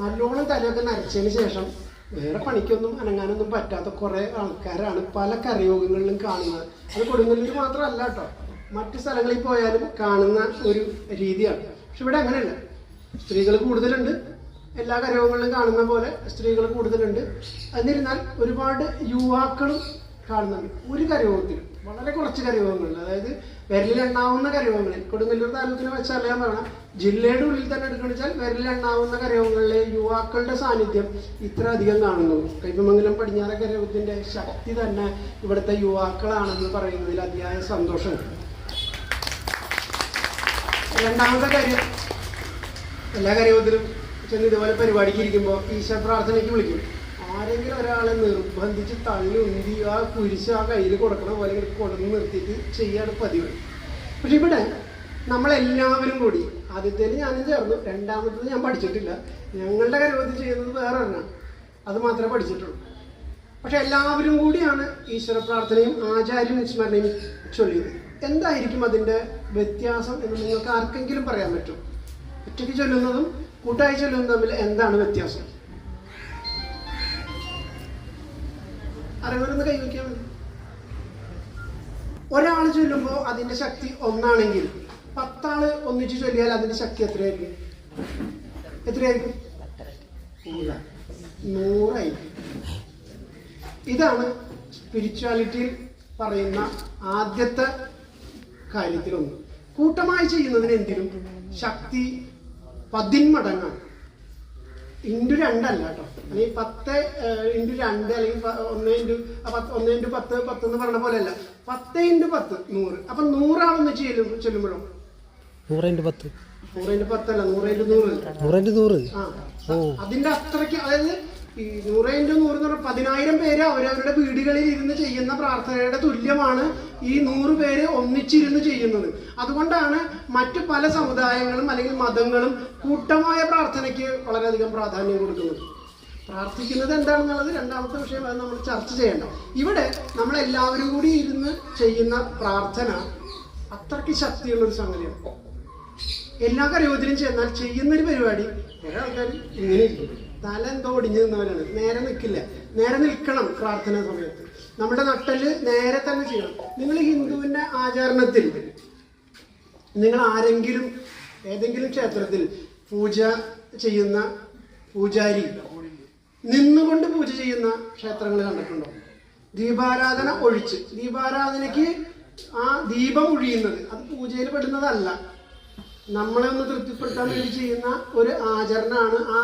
നല്ലോണം തലയൊക്കെ നരച്ചതിന് ശേഷം വേറെ പണിക്കൊന്നും അനങ്ങാനൊന്നും പറ്റാത്ത കുറേ ആൾക്കാരാണ് പല കരയോഗങ്ങളിലും കാണുന്നത്. അത് കൊടുങ്ങല്ലൂർ മാത്രമല്ല കേട്ടോ. മറ്റു സ്ഥലങ്ങളിൽ പോയാലും കാണുന്ന ഒരു രീതിയാണ്. പക്ഷെ ഇവിടെ അങ്ങനെയല്ല. സ്ത്രീകൾ കൂടുതലുണ്ട്. എല്ലാ കരയോഗങ്ങളിലും കാണുന്ന പോലെ സ്ത്രീകൾ കൂടുതലുണ്ട്. എന്നിരുന്നാൽ ഒരുപാട് യുവാക്കളും കാണുന്നുണ്ട്. ഒരു കരയോഗത്തിലും. വളരെ കുറച്ച് കരയോഗങ്ങളിൽ അതായത് വിരലിലെണ്ണാവുന്ന കരയോഗങ്ങളിൽ. കൊടുങ്ങല്ലൂർ താലൂക്കിനെ എന്ന് വേണം ജില്ലയുടെ ഉള്ളിൽ തന്നെ എടുക്കണിച്ചാൽ വെച്ചാൽ വിരലിലെണ്ണാവുന്ന കരയോഗങ്ങളിലെ യുവാക്കളുടെ സാന്നിധ്യം ഇത്ര അധികം കാണുന്നു. കൈപ്പമംഗലം പടിഞ്ഞാറ കരയോഗത്തിന്റെ ശക്തി തന്നെ ഇവിടുത്തെ യുവാക്കളാണെന്ന് പറയുന്നതിൽ അതിയായ സന്തോഷമുണ്ട് രണ്ടാമത്തെ കാര്യം എല്ലാ കരയോഗത്തിലും ചെന്ന് ഇതുപോലെ പരിപാടിക്ക് ഇരിക്കുമ്പോൾ ഈശ്വര പ്രാർത്ഥനയ്ക്ക് വിളിക്കും. ആരെങ്കിലും ഒരാളെ നിർബന്ധിച്ച് തള്ളി ഉന്തി ആ കുരിശ് ആ കയ്യിൽ കൊടുക്കണ പോലെ കൊടുന്ന് നിർത്തിയിട്ട് ചെയ്യാണ് പതിവ്. പക്ഷെ ഇവിടെ നമ്മളെല്ലാവരും കൂടി ആദ്യത്തേൽ ഞാനും ചേർന്നു രണ്ടാമത്തത് ഞാൻ പഠിച്ചിട്ടില്ല. ഞങ്ങളുടെ കരുവത്തിൽ ചെയ്യുന്നത് വേറെ ഒരെണ്ണമാണ് അത് മാത്രമേ പഠിച്ചിട്ടുള്ളൂ. പക്ഷെ എല്ലാവരും കൂടിയാണ് ഈശ്വര പ്രാർത്ഥനയും ആചാര്യ വിസ്മരണയും ചൊല്ലിയത്. എന്തായിരിക്കും അതിന്റെ വ്യത്യാസം എന്ന് നിങ്ങൾക്ക് ആർക്കെങ്കിലും പറയാൻ പറ്റും? ഒറ്റയ്ക്ക് ചൊല്ലുന്നതും കൂട്ടായി ചൊല്ലുന്നതും തമ്മിൽ എന്താണ് വ്യത്യാസം? അറിവരൊന്ന് കൈവയ്ക്കാൻ ഒരാൾ ചൊല്ലുമ്പോൾ അതിന്റെ ശക്തി ഒന്നാണെങ്കിൽ പത്താൾ ഒന്നിച്ച് ചൊല്ലിയാൽ അതിന്റെ ശക്തി എത്രയായിരിക്കും? എത്രയായിരിക്കും? നൂറായിരിക്കും ഇതാണ് സ്പിരിച്വാലിറ്റിയിൽ പറയുന്ന ആദ്യത്തെ കാര്യത്തിലൊന്ന്. കൂട്ടമായി ചെയ്യുന്നതിന് എന്തിനും ശക്തി പതിന്മടങ്ങാണ്. ഇന്റു രണ്ടല്ല കേട്ടോ. അല്ലെങ്കിൽ പത്ത് ഇന്റു രണ്ട് അല്ലെങ്കിൽ ഒന്ന് ഇന്റു പത്ത് ഒന്ന് ഇന്റു പത്ത് പത്ത് എന്ന് പറഞ്ഞ പോലെയല്ല. പത്ത് ഇന്റു പത്ത് നൂറ്. അപ്പം ചെല്ലുമ്പോഴും ചെല്ലുമ്പോഴോ? നൂറിന്റെ പത്ത്. നൂറ്. നൂറിന്റെ ആ. അതിന്റെ അത്രയ്ക്ക് അതായത് ഈ നൂറ് ഇന്റു നൂറ് എന്ന് പറഞ്ഞാൽ പതിനായിരം പേര് അവരവരുടെ വീടുകളിൽ ഇരുന്ന് ചെയ്യുന്ന പ്രാർത്ഥനയുടെ തുല്യമാണ് ഈ നൂറ് പേര് ഒന്നിച്ചിരുന്ന് ചെയ്യുന്നത്. അതുകൊണ്ടാണ് മറ്റു പല സമുദായങ്ങളും അല്ലെങ്കിൽ മതങ്ങളും കൂട്ടമായ പ്രാർത്ഥനയ്ക്ക് വളരെയധികം പ്രാധാന്യം കൊടുക്കുന്നത്. പ്രാർത്ഥിക്കുന്നത് എന്താണെന്നുള്ളത് രണ്ടാമത്തെ വിഷയം അത് നമ്മൾ ചർച്ച ചെയ്യണം ഇവിടെ നമ്മൾ എല്ലാവരും കൂടി ഇരുന്ന് ചെയ്യുന്ന പ്രാർത്ഥന അത്രയ്ക്ക് ശക്തിയുള്ള ഒരു സംഗതിയാണ്. എല്ലാ കരയോധനും ചെന്നാൽ ചെയ്യുന്നൊരു പരിപാടി. കുറെ ആൾക്കാർ ഇങ്ങനെ തല എന്തോ ഒടിഞ്ഞു നിന്നവരാണ്. നേരെ നിൽക്കില്ല. നേരെ നിൽക്കണം പ്രാർത്ഥന സമയത്ത്. നമ്മുടെ നട്ടൽ നേരെ തന്നെ ചെയ്യണം. നിങ്ങൾ ഹിന്ദുവിന്റെ ആചരണത്തിൽ നിങ്ങൾ ആരെങ്കിലും ഏതെങ്കിലും ക്ഷേത്രത്തിൽ പൂജ ചെയ്യുന്ന പൂജാരി നിന്നുകൊണ്ട് പൂജ ചെയ്യുന്ന ക്ഷേത്രങ്ങൾ കണ്ടിട്ടുണ്ടോ? ദീപാരാധന ഒഴിച്ച്. ദീപാരാധനയ്ക്ക് ആ ദീപം ഒഴിയുന്നത്. അത് പൂജയിൽ പെടുന്നതല്ല. നമ്മളെ ഒന്ന് തൃപ്തിപ്പെടുത്താൻ വേണ്ടി ചെയ്യുന്ന ഒരു ആചരണമാണ് ആ